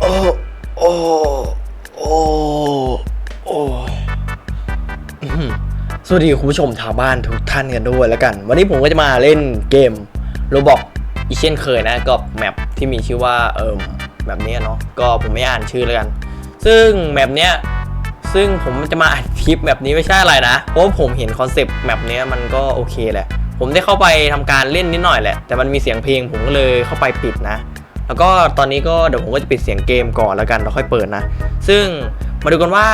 โอ้ โอ้ โอ้ โอ้สวัสดีคุณผู้ชมชาวบ้านทุกท่านกันด้วยแล้วกัน วันนี้ผมก็จะมาเล่นเกมโรบอกอีกเช่นเคยนะกับแมปที่มีชื่อว่าเอิมแบบนี้เนาะก็ผมไม่อ่านชื่อแล้วกัน ซึ่งแมปเนี้ยซึ่งผมจะมาอัดคลิปแบบนี้ไม่ใช่อะไรนะ เพราะผมเห็นคอนเซปต์แมปเนี้ยมันก็โอเคแหละ ผมได้เข้าไปทำการเล่นนิดหน่อยแหละ แต่มันมีเสียงเพลงผมก็เลยเข้าไปปิดนะ แล้วก็ตอนนี้ก็เดี๋ยวผมก็จะปิดเสียงเกมก่อนแล้วกันแล้วค่อยเปิดนะ ซึ่งมาดูกันว่า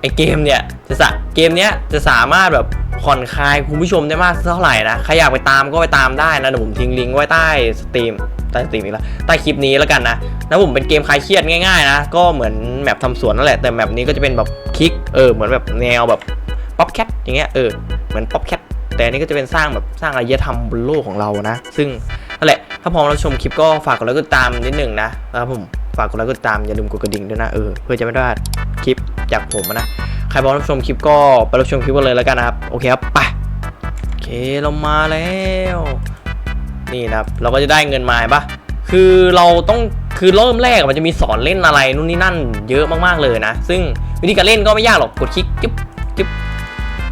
ไอเกมเนี่ยจะสะเกมเนี้ยจะสามารถแบบผ่อนคลายคุณผู้ชมได้มากเท่าไหร่นะ ใครอยากไปตามก็ไปตามได้นะเดี๋ยวผมทิ้งลิงก์ไว้ใต้สตรีมใต้สตรีมอีกแล้วใต้คลิปนี้แล้วกันนะแล้วผมเป็นเกมคลายเครียดง่ายๆนะ ก็เหมือนแมปทำสวนนั่นแหละ แต่แมปนี้ก็จะเป็นแบบคลิก เออ เหมือนแบบแนวแบบป๊อปแคทอย่างเงี้ย เออ เหมือนป๊อปแคทแต่อันนี้ก็จะเป็นสร้างแบบสร้างอารยธรรมบนโลกของเรานะ ซึ่ง นั่นแหละ ถ้าพร้อมเราชมคลิปก็ฝากกดไลค์กดติดตามนิดหนึ่งนะนะครับผม ฝากกดไลค์กดติดตามอย่าลืมกดกระดิ่งด้วยนะ เออ เพื่อจะไม่พลาดคลิปจากผมนะ ใครพร้อมรับชมคลิปก็ไปรับชมคลิปกันเลยแล้วกันนะครับ โอเคครับ ไป โอเค เรามาแล้ว นี่นะครับ เราก็จะได้เงินมาปะคือเราต้องคือเริ่มแรกมันจะมีสอนเล่นอะไรนู่นนี่นั่นเยอะมากๆเลยนะ ซึ่งวิธีการเล่นก็ไม่ยากหรอก กดคลิกจึ๊บจึ๊บ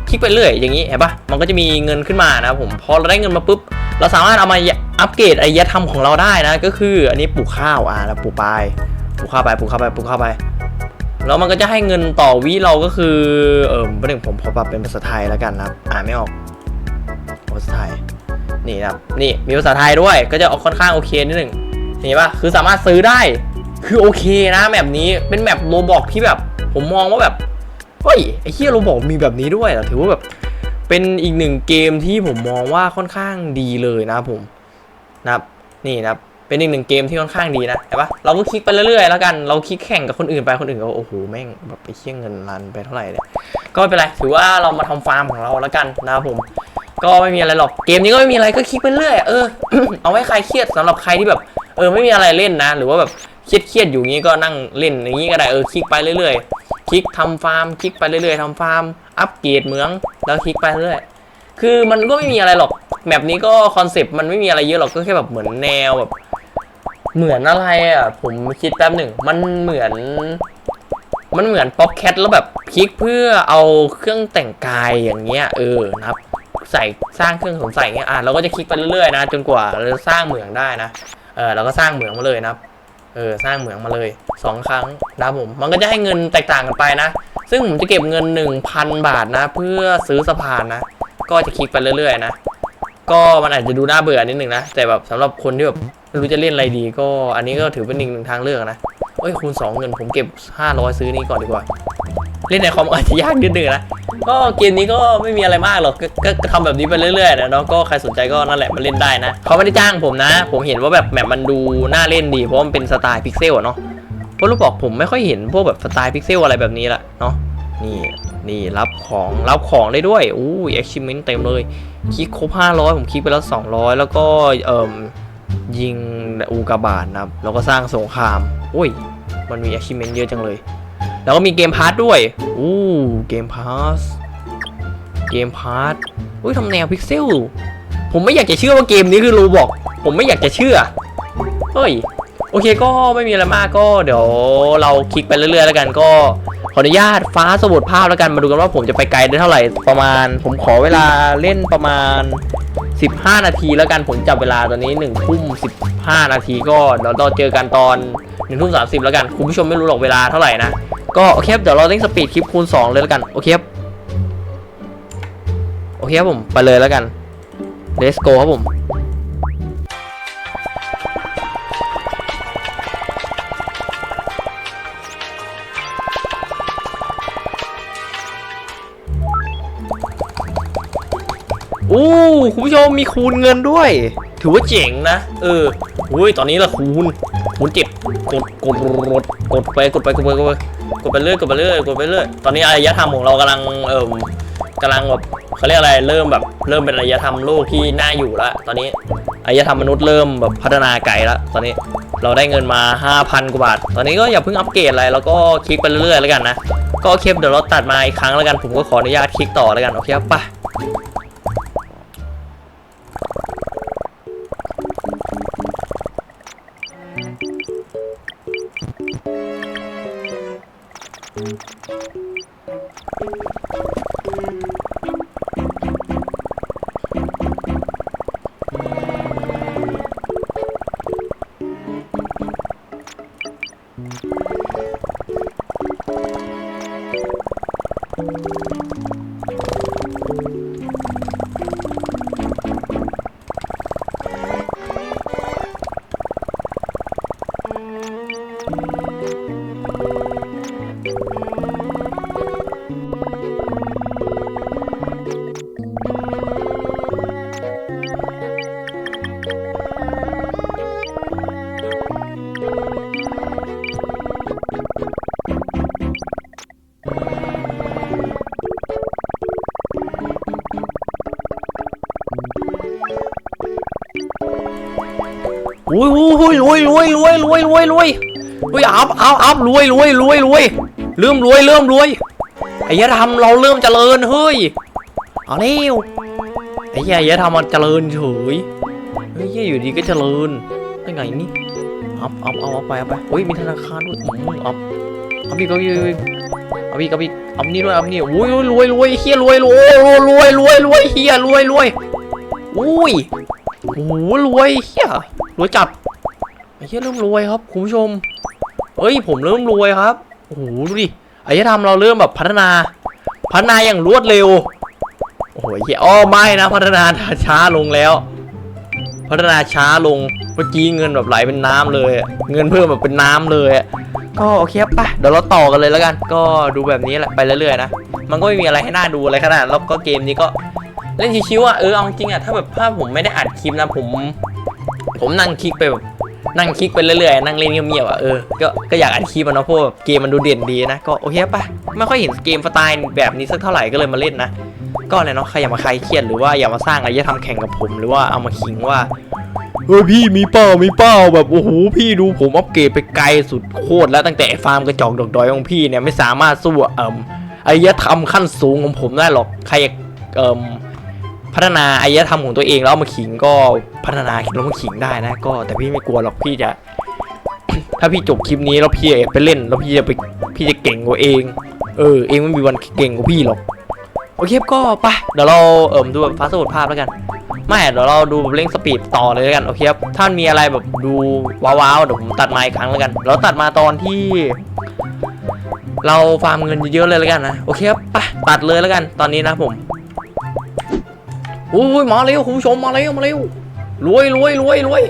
คลิกไปเรื่อยอย่างนี้เห็นปะมันก็จะมีเงินขึ้นมานะผมพอเราได้เงินมาปุ๊บ เราสามารถเอามาอัปเกรดอารยธรรมของเราได้นะ ก็คืออันนี้ปลูกข้าวอ่าแล้วปลูกไปปลูกข้าวไปปลูกข้าวไปปลูกข้าวไป แล้วมันก็จะให้เงินต่อวิเราก็คือเออประเด็นผมขอปรับเป็นภาษาไทยแล้วกันนะอ่านไม่ออกภาษาไทยนี่นะครับนี่มีภาษาไทยด้วยก็จะออกค่อนข้างโอเคนิดหนึ่งเห็นปะคือสามารถซื้อได้คือโอเคนะแมปนี้เป็นแมปโรบอกที่แบบ ผมมองว่าแบบ เฮ้ยไอ้เฮียโราบอกมีแบบนี้ด้วยเหรอถือว่าแบบเป็นอีกหนึ่งเกมที่ผมมองว่าค่อนข้างดีเลยนะผมนะครับนี่นะครับเป็นอีกหนึ่งเกมที่ค่อนข้างดีนะเห็นปะเราก็คลิกไปเรื่อยๆแล้วกันเราคลิกแข่งกับคนอื่นไปคนอื่นก็โอ้โหแม่งแบบไปเชี่ยงเงินรันไปเท่าไหร่เนี่ยก็ไม่เป็นไรถือว่าเรามาทำฟาร์มของเราแล้วกันนะครับผม ก็ไม่มีอะไรหรอกเกมนี้ก็ไม่มีอะไรก็คลิกไปเรื่อยเออเอาไว้ใครเครียดสำหรับใครที่แบบเออไม่มีอะไรเล่นนะ หรือว่าแบบเครียดเครียดๆอยู่งี้ก็นั่งเล่นอย่างงี้ก็ได้เออคลิกไปเรื่อยๆ คลิกทำฟาร์ม คลิกไปเรื่อยๆทำฟาร์ม อัปเกรดเมือง แล้วคลิกไปเรื่อยคือมันก็ไม่มีอะไรหรอก แมปนี้ก็คอนเซปต์มันไม่มีอะไรเยอะหรอก ก็แค่แบบเหมือนแนวแบบ เหมือนอะไรอะ ผมคิดแป๊บหนึ่ง มันเหมือน มันเหมือนป๊อปแคทแล้วแบบคลิกเพื่อเอาเครื่องแต่งกายอย่างเงี้ย เออ นะครับ ใส่สร้างเครื่องสงสัยเงี้ย อะเราก็จะคลิกไปเรื่อยๆนะ จนกว่าเราจะสร้างเหมืองได้นะ เออเราก็สร้างเหมืองมาเลยนะครับ เออสร้างเหมืองมาเลยสองครั้งนะผม มันก็จะให้เงินแตกต่างกันไปนะ ซึ่งผมจะเก็บเงิน 1,000 บาทนะ เพื่อซื้อสะพานนะ ก็จะคลิกไปเรื่อยๆนะ ก็มันอาจจะดูน่าเบื่อนิดนึงนะ แต่แบบสำหรับคนที่แบบรู้จะเล่นอะไรดี ก็อันนี้ก็ถือเป็นอีกหนึ่งทางเลือกนะเอ้ยคูณ 2 เงินผมเก็บ 500 ซื้อนี้ก่อนดีกว่า เล่นในคอมอาจจะยากนิดนึงนะก็เกมนี้ก็ไม่มีอะไรมากหรอกก็ทำแบบนี้ไปเรื่อยๆนะเนาะก็ใครสนใจก็นั่นแหละมาเล่นได้นะเขาไม่ได้จ้างผมนะ ผมเห็นว่าแบบแมปมันดูน่าเล่นดีเพราะมันเป็นสไตล์พิกเซลเนาะเพราะรู้บอกผมไม่ค่อยเห็นพวกแบบสไตล์พิกเซลอะไรแบบนี้ละเนาะนี่นี่รับของรับของได้ด้วยอู้ย achievement เต็มเลยคลิกครบ 500 ผมคลิกไปแล้ว 200 แล้วก็เอ่มยิงอูกาบาตนะครับแล้วก็สร้างสงครามอุ้ย มันมี achievement เยอะจังเลย แล้วก็มีเกมพาร์ทด้วยอู้เกมพาร์ทเกมพาร์ทอุ้ยทำแนวพิกเซลผมไม่อยากจะเชื่อว่าเกมนี้คือโรบอกผมไม่อยากจะเชื่อเฮ้ยโอเคก็ไม่มีอะไรมากก็เดี๋ยวเราคลิกไปเรื่อยๆ แล้วกันก็ขออนุญาตฟ้าสมุดภาพแล้วกันมาดูกันว่าผมจะไปไกลได้เท่าไหร่ประมาณ ผมขอเวลาเล่นประมาณ 15 นาทีแล้วกันผมจับเวลาตอนนี้1ทุ่ม15 นาทีก็เดี๋ยวเราเจอกันตอน1ทุ่ม30 แล้วกัน คุณผู้ชมไม่รู้หรอกเวลาเท่าไหร่นะ ก็โอเคครับเดี๋ยวเราเล่นสปีดคลิปคูณ 2 เลยแล้วกัน โอเคครับ โอเคครับผม ไปเลยแล้วกัน let's go ครับผมโอ้คุณผู้ชมมีคูณเงินด้วย ถือว่าเจ๋งนะ เอออุ้ยตอนนี้ละคูณคูณเจ็ดกดกดกดกดไปกดไปกดไปกดไป กดไปเรื่อยกดไปเรื่อยกดไปเรื่อยตอนนี้อารยธรรมของเรากำลังเอ่อกำลังแบบเขาเรียกอะไรเริ่มแบบเริ่มเป็นอารยธรรมโลกที่น่าอยู่แล้วตอนนี้อารยธรรมมนุษย์เริ่มแบบพัฒนาไกลแล้วตอนนี้เราได้เงินมา 5,000 กว่าบาท ตอนนี้ก็อย่าเพิ่งอัปเกรดอะไรแล้วก็คลิกไปเรื่อยๆแล้วกันนะ ก็โอเคเดี๋ยวเราตัดมาอีกครั้งแล้วกัน ผมก็ขออนุญาตคลิกต่อแล้วกัน โอเคครับปน อุ้ยอุ้ยรวยรวยรวยรวยรวยรวยอุ้ยอัพอัพอัพรวยรวยรวยรวยเริ่มรวยเริ่มรวยไอ้ยะทำเราเริ่มเจริญเฮ้ยเอาเร็วไอ้ยไอ้ยะทำมันเจริญเฉยเฮ้ยอยู่ดีก็เจริญได้ไงนี่อัพอัพเอาไปเอาไปเฮ้ยมีธนาคารด้วยอัพอัพอีกเอาอีกเอาอีกเอาอีกเอานี่ด้วยเอานี่อุ้ยรวยรวยเฮียรวยรวยรวยรวยรวยเฮียรวยรวยอุ้ยโอ้โหรวยเฮีย รวยจัดไอ้เฮียเริ่มรวยครับคุณผู้ชมเอ้ยผมเริ่มรวยครับโอ้โหดูดิไอ้เฮียทำเราเริ่มแบบพัฒนา พัฒนาอย่างรวดเร็วโอ้โหเฮียอ้อไม่นะ พัฒนาช้าลงแล้ว พัฒนาช้าลงเมื่อกี้เงินแบบไหลเป็นน้ำเลย เงินเพิ่มแบบเป็นน้ำเลยอะก็โอเคครับไปเดี๋ยวเราต่อกันเลยแล้วกัน ก็ดูแบบนี้แหละไปเรื่อยๆนะมันก็ไม่มีอะไรให้น่าดูอะไรขนาดแล้วก็เกมนี้ก็เล่นชิวๆอะเออเอาจริงอะถ้าแบบถ้าผมไม่ได้อัดคลิปนะผม ผมนั่งคลิกไปแบบนั่งคลิกไปเรื่อยๆ นั่งเล่นเงียบๆอะเออ ก็ก็อยากอัดคลิปอะเนาะเพราะเกมมันดูเด่นดีนะ ก็โอเคปะไม่ค่อยเห็นเกมสไตล์แบบนี้สักเท่าไหร่ก็เลยมาเล่นนะ ก็เลยเนาะใครอยากมาใครเครียดหรือว่าอยากมาสร้างอะไรจะทำแข่งกับผมหรือว่าเอามาขิงว่าเออพี่มีเป้ามีเป้าแบบโอ้โหพี่ดูผมอัปเกรดไปไกลสุดโคตรแล้วตั้งแต่ฟาร์มกระจอกดอกดอยของพี่เนี่ยไม่สามารถสู้เอ่มอารยธรรมขั้นสูงของผมได้หรอกใครเอ่ม พัฒนาอายธรรมของตัวเองแล้วเอามาขิงก็พัฒนาแล้วมาขิงได้นะ ก็แต่พี่ไม่กลัวหรอกพี่จะ ถ้าพี่จบคลิปนี้แล้วพี่ไปเล่น แล้วพี่จะไปพี่จะเก่งกว่าเอง เออ เองไม่มีวันเก่งกว่าพี่หรอกโอเคก็ไปเดี๋ยวเราเอิ่มดูแบบฟาสต์ภาพแล้วกัน ไม่เดี๋ยวเราดูแบบเร่งสปีดต่อเลยแล้วกันโอเคครับถ้ามีอะไรแบบดูว้าวๆเดี๋ยวผมตัดมาอีกครั้งแล้วกันเราตัดมาตอนที่ เราฟาร์มเงินเยอะๆเลยแล้วกันนะโอเคครับไปตัดเลยแล้วกัน ตอนนี้นะผม อุ้ยมาเร็วคุณผู้ชมมาเร็วมาเร็วรวยรวยรวยรวย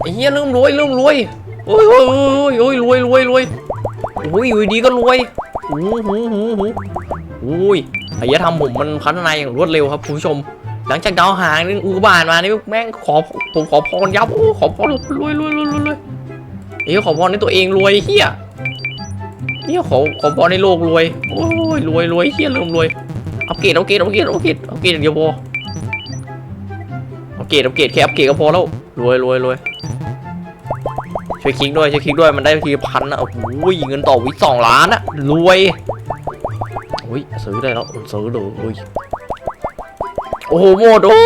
ไอ้เหี้ยเริ่มรวยเริ่มรวยโอ้ยโอ้ยโอ้ยรวยรวยรวยโอ้ยอยู่ดีก็รวยโอ้โหโอ้โหโอ้โอ้ยไอ้เหี้ยทำผมมันพัฒนาอย่างรวดเร็วครับคุณผู้ชม หลังจากดาวหางนี่อุกบาตมานี่แม่งขอผมขอพรยับโอ้ขอพรรวยรวยรวยรวยรวยเอ้ยขอพรในตัวเองรวยเฮียเฮียขอขอพรในโลกรวยโอ้ยรวยรวยเฮียเริ่มรวยเอัปเกรดอัปเกรดอัปเกรดอัปเกรดอัปเกรดอย่างเดียวพอ อัปเกรดอัปเกรดแค่อัปเกรดก็พอแล้วรวยรวยรวยช่วยคลิกด้วยช่วยคลิกด้วยมันได้ทีพันนะโอ้โหเงินต่อวิสองล้านอะรวยอุ้ยซื้อได้แล้วซื้อเลยอุ้ยโอ้โหหมดโอ้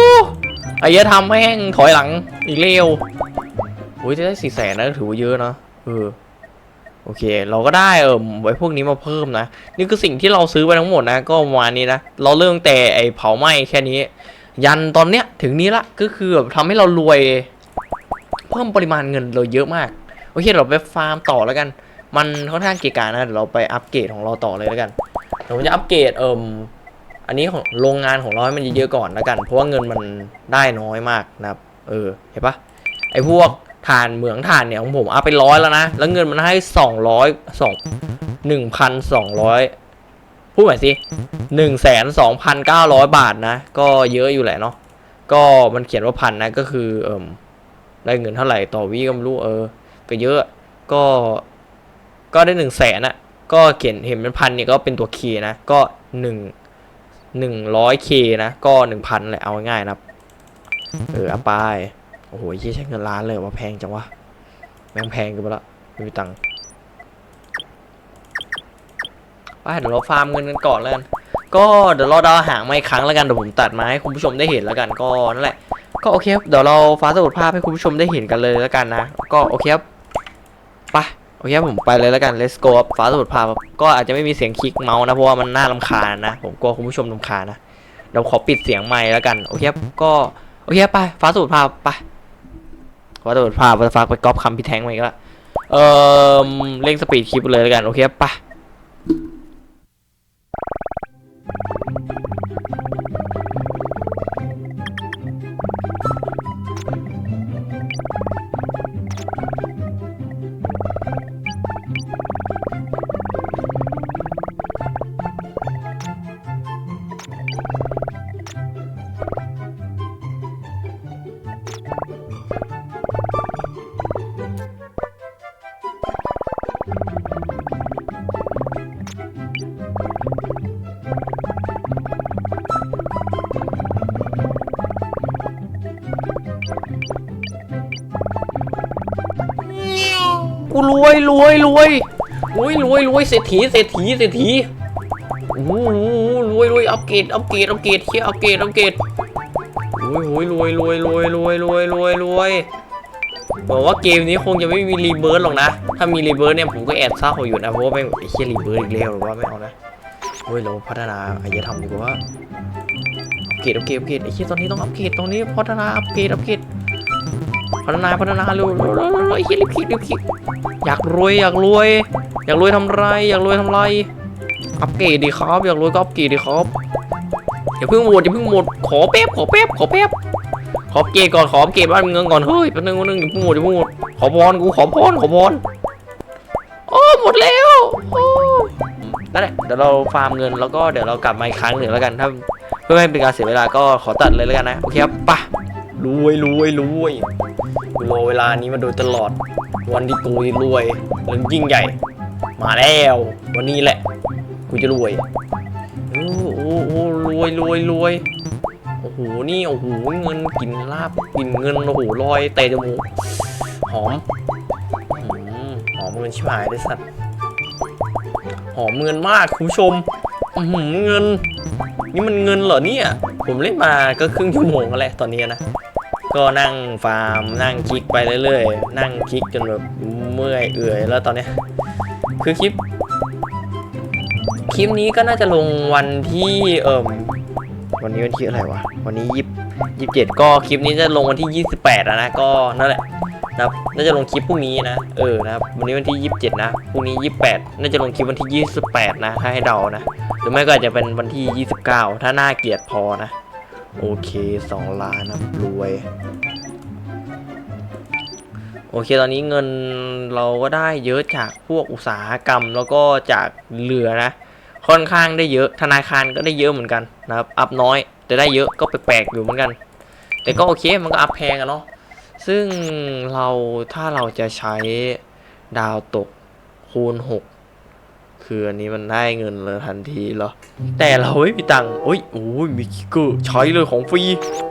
ไอ้เหี้ยทำแม่งถอยหลังอีกเร็วอุ้ยได้สี่แสนนะถือว่าเยอะนะเออโอเค เราก็ได้เออไว้พวกนี้มาเพิ่มนะ นี่คือสิ่งที่เราซื้อไปทั้งหมดนะ ก็ประมาณนี้นะ เราเริ่มแต่ไอ้เผาไหม้แค่นี้ ยันตอนเนี้ยถึงนี้ละก็คือแบบทำให้เรารวย เพิ่มปริมาณเงินเราเยอะมาก โอเคเราไปฟาร์มต่อแล้วกัน มันค่อนข้างเกกานะเดี๋ยวเราไปอัปเกรดของเราต่อเลยแล้วกันเดี๋ยวผมจะอัปเกรดเอ่มอันนี้ของโรงงานของเราให้มันเยอะๆก่อนแล้วกัน เพราะว่าเงินมันได้น้อยมากนะครับเออเห็นปะไอ้พวกฐานเหมืองฐานเนี่ยของผมเอาไปร้อยแล้วนะแล้วเงินมันให้สองร้อยสองหนึ่งพันสองร้อย พูดใหม่สิหนึ่งแสนสองพันเก้าร้อยบาทนะ ก็เยอะอยู่แหละเนาะ ก็มันเขียนว่าพันนะ ก็คือเอิมได้เงินเท่าไหร่ต่อวิก็ไม่รู้เออ ก็เยอะ ก็ ก็ได้หนึ่งแสนอะก็เขียนเห็นเป็นพันเนี่ยก็เป็นตัวเคนะ ก็หนึ่งหนึ่งร้อยเคนะ ก็หนึ่งพันแหละเอาง่ายนะครับ เออเอาไป โอ้โหยี่ใช้เงินล้านเลยว่าแพงจังวะ แม่งแพงกันไปละไม่มีตังค์ไป เดี๋ยวเราฟาร์มเงินกันก่อนแล้วกันก็เดี๋ยวเราดาวหางมาอีกครั้งแล้วกันเดี๋ยวผมตัดมาให้คุณผู้ชมได้เห็นแล้วกันก็นั่นแหละก็โอเคครับเดี๋ยวเราฟ้าสมุดภาพให้คุณผู้ชมได้เห็นกันเลยแล้วกันนะ ก็โอเคครับไปโอเคครับผมไปเลยแล้วกัน let's go ฟ้าสมุดภาพก็อาจจะไม่มีเสียงคลิกเมาส์นะเพราะว่ามันน่ารำคาญนะผมกลัวคุณผู้ชมรำคาญนะเดี๋ยวขอปิดเสียงไมค์แล้วกันโอเคครับก็โอเคครับไปฟ้าสมุดภาพไปฟ้าสมุดภาพฟ้าฟ้าไปก๊อปคำพี่แทงมาอีกแล้วเออเร่งสปีดคลิปเลยแล้วกันโอเคครับไป กูรวยรวยรวยรวยรวยรวยเศรษฐีเศรษฐีเศรษฐีโอ้โหรวยรวยอัปเกรดอัปเกรดอัปเกรดเชี่ยอัปเกรดอัปเกรดโอ้ยโอ้ยรวยรวยรวยรวยรวยรวยรวยบอกว่าเกมนี้คงจะไม่มีรีเบิร์หรอกนะ ถ้ามีรีเบิร์เนี่ยผมก็แอบเศร้าอยู่นะเพราะว่าแม่ไอ้เชี่ยรีเบิร์อีกแล้วหรือว่าไม่เอานะเฮ้ยเราพัฒนาอารยธรรมดีกว่าอัปเกรดอัปเกรดอัปเกรดไอ้เชี่ยตอนนี้ต้องอัปเกรดตรงนี้พัฒนาอัปเกรดอัปเกรด พัฒนาพัฒนาเร็วเร็วเร็วเร็วไอ้เหี้ยรีบคิดรีบคิดอยากรวยอยากรวย อยากรวยทำไร อยากรวยทำไรอัปเกรดดีครับ อยากรวยก็อัปเกรดดีครับอย่าเพิ่งหมดอย่าเพิ่งหมดขอแป๊บขอแป๊บขอแป๊บขอเกรดก่อนขอเกรดบ้านเมืองก่อนเฮ้ยแป๊บนึงแป๊บนึงอย่าเพิ่งหมดอย่าเพิ่งหมดขอพรกูขอพรขอพรโอ้หมดแล้วโอ้นั่นแหละเดี๋ยวเราฟาร์มเงินแล้วก็เดี๋ยวเรากลับมาอีกครั้งหนึ่งแล้วกันถ้าเพื่อไม่ให้เป็นการเสียเวลาก็ขอตัดเลยแล้วกันนะโอเคครับปะรวยรวยรวย รอเวลานี้มาโดยตลอด วันที่กูรวยและยิ่งใหญ่ มาแล้ว วันนี้แหละ กูจะรวยโอ้โอ้โอ้รวยรวยรวยโอ้โหนี่โอ้โหเงินกินลาบกินเงินโอ้โหลอยเตะจมูกหอมอืมหอมเงินชิบหายเลยสัตว์หอมเงินมากคุณผู้ชมอือหือเงิน นี่มันเงินเหรอเนี่ย ผมเล่นมาก็ครึ่งชั่วโมงแล้วแหละตอนนี้นะ ก็นั่งฟาร์มนั่งคลิกไปเรื่อยๆ นั่งคลิกจนแบบเมื่อยเอื่อยแล้วตอนนี้คือคลิป คลิปนี้ก็น่าจะลงวันที่เอ่มวันนี้วันที่อะไรวะ วันนี้ยี่ยี่สิบเจ็ดก็คลิปนี้จะลงวันที่ยี่สิบแปดนะก็นั่นแหละนะครับน่าจะลงคลิปพรุ่งนี้นะ เออนะครับ วันนี้วันที่ยี่สิบเจ็ดนะ พรุ่งนี้ยี่สิบแปดน่าจะลงคลิปวันที่ยี่สิบแปดนะ ถ้าให้เดานะ หรือไม่ก็อาจจะเป็นวันที่ยี่สิบเก้าถ้าน่าเกลียดพอนะ โอเคสองล้านนะรวย โอเคตอนนี้เงินเราก็ได้เยอะจากพวกอุตสาหกรรมแล้วก็จากเรือนะ ค่อนข้างได้เยอะธนาคารก็ได้เยอะเหมือนกันนะครับ อัพน้อย แต่ได้เยอะก็แปลกๆอยู่เหมือนกัน แต่ก็โอเคมันก็อัพแพงอะเนาะซึ่งเราถ้าเราจะใช้ดาวตกคูณ 6 คืออันนี้มันได้เงินเลยทันทีเหรอ แต่เราไม่มีตังค์โอ้ยโอ้ยมีคิกเกอร์ใช้เลยของฟรี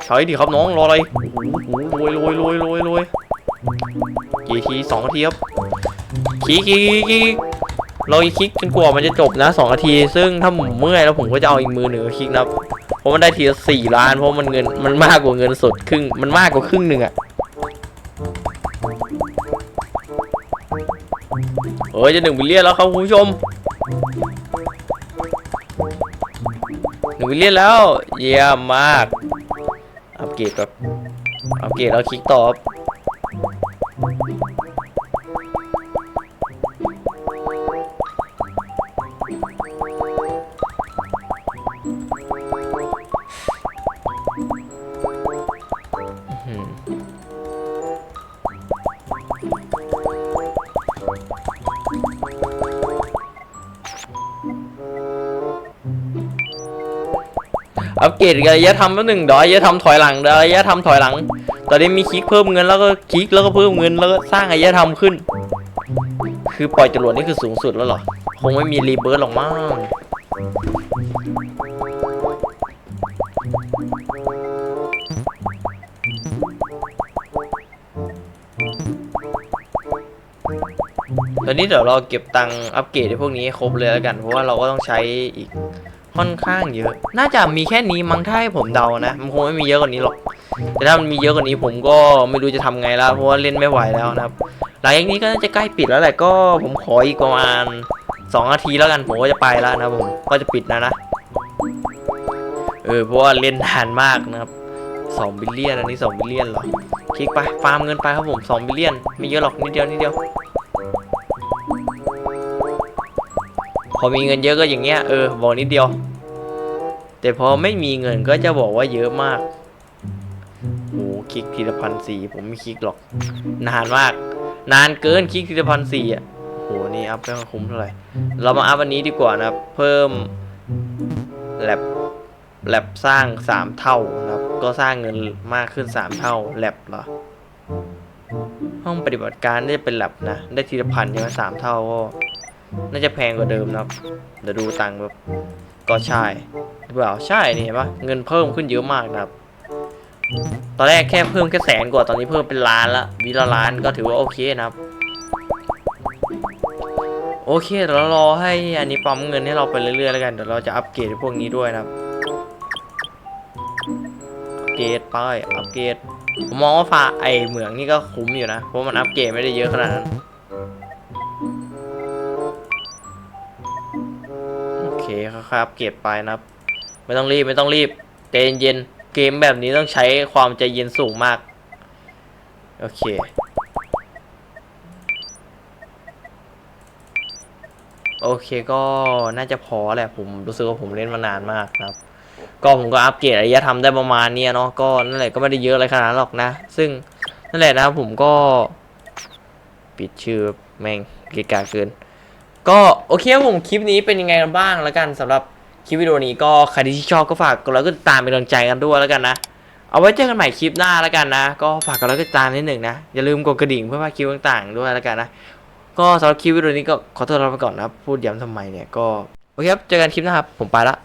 ใช้ดิครับน้องรออะไรโอ้โหรวยรวยรวยรวยรวยกี่ทีสองทีครับคลิกคลิกคลิกคลิกเราคลิกจนกว่ามันจะจบนะสองนาที ซึ่งถ้าผมเมื่อยแล้วผมก็จะเอาอีกมือหนึ่งคลิกนะครับเพราะมันได้ทีละสี่ล้านเพราะมันเงินมันมากกว่าเงินสดครึ่งมันมากกว่าครึ่งหนึ่งอะเฮ้ยจะหนึ่งบิลเลียนแล้วครับคุณผู้ชม หนึ่งวิลเลียนแล้ว เยี่ยมมาก อัปเกรดแบบอัปเกรดแล้วคลิกต่อ เกรดระยะทำแป๊บหนึ่งเดี๋ยวระยะทำถอยหลังเดี๋ยวระยะทำถอยหลัง ตอนนี้มีคลิกเพิ่มเงินแล้วก็คลิกแล้วก็เพิ่มเงินแล้วก็สร้างระยะทำขึ้น คือปล่อยจรวดนี่คือสูงสุดแล้วเหรอ คงไม่มีรีเบิร์หรอกมั้งตอนนี้เดี๋ยวเราเก็บตังค์อัปเกรดพวกนี้ให้ครบเลยแล้วกัน เพราะว่าเราก็ต้องใช้อีก ค่อนข้างเยอะ น่าจะมีแค่นี้มั้งถ้าให้ผมเดานะ มันคงไม่มีเยอะกว่านี้หรอก แต่ถ้ามันมีเยอะกว่านี้ผมก็ไม่รู้จะทำไงแล้วเพราะว่าเล่นไม่ไหวแล้วนะครับ หลังจากนี้ก็น่าจะใกล้ปิดแล้วแหละก็ผมขออีกประมาณสองนาทีแล้วกันผมก็จะไปแล้วนะผมก็จะปิดแล้วนะ เออเพราะว่าเล่นนานมากนะครับสองบิลเลียนอันนี้สองบิลเลียนเหรอ คลิกไปฟาร์มเงินไปครับผมสองบิลเลียนไม่เยอะหรอกนิดเดียวนิดเดียว พอมีเงินเยอะก็อย่างเงี้ยเออบอกนิดเดียว แต่พอไม่มีเงินก็จะบอกว่าเยอะมากโอ้คลิกทีละพันสี่ผมไม่คลิกหรอก นานมาก นานเกินคลิกทีละพันสี่อะโหนี่อัพไม่ค่อยคุ้มเท่าไหร่ เรามาอัพอันนี้ดีกว่านะครับเพิ่มแลบแลบสร้างสามเท่านะครับ ก็สร้างเงินมากขึ้นสามเท่าแลบเหรอห้องปฏิบัติการน่าจะเป็นแลบนะ ได้ทีละพันใช่ไหมสามเท่าก็น่าจะแพงกว่าเดิมนะครับเดี๋ยวดูตังค์แบบ ก็ใช่หรือเปล่าใช่นี่เห็นปะเงินเพิ่มขึ้นเยอะมากนะครับ ตอนแรกแค่เพิ่มแค่แสนกว่าตอนนี้เพิ่มเป็นล้านละวิละล้านก็ถือว่าโอเคนะครับ โอเคเดี๋ยวเรารอให้อันนี้ปั๊มเงินให้เราไปเรื่อยๆแล้วกันเดี๋ยวเราจะอัปเกรดพวกนี้ด้วยนะครับอัปเกรดไปอัปเกรดผมมองว่าฟ้าไอเหมืองนี่ก็คุ้มอยู่นะเพราะมันอัปเกรดไม่ได้เยอะขนาดนั้น ครับ เกรดไปนะครับ ไม่ต้องรีบไม่ต้องรีบใจเย็นเกมแบบนี้ต้องใช้ความใจเย็นสูงมาก โอเค โอเคก็น่าจะพอแหละผมรู้สึกว่าผมเล่นมานานมากครับ ก็ผมก็อัปเกรดอารยธรรมได้ประมาณนี้เนาะก็นั่นแหละก็ไม่ได้เยอะอะไรขนาดนั้นหรอกนะ ซึ่งนั่นแหละนะครับผมก็ ปิดชื่อแม่งเกะกะเกิน ก็โอเคครับผมคลิปนี้เป็นยังไงกันบ้างแล้วกันสำหรับคลิปวิดีโอนี้ก็ใครที่ชอบก็ฝากกดไลค์กดติดตามเป็นกำลังใจกันด้วยแล้วกันนะ เอาไว้เจอกันใหม่คลิปหน้าแล้วกันนะ ก็ฝากกดไลค์กดติดตามนิดหนึ่งนะ อย่าลืมกดกระดิ่งเพื่อพลาคลิปต่างๆ ด้วยแล้วกันนะ ก็สำหรับคลิปวิดีโอนี้ก็ขอโทษเราไปก่อนนะ พูดย้ำทำไมเนี่ยก็โอเคครับเจอกันคลิปหน้าครับผมไปละ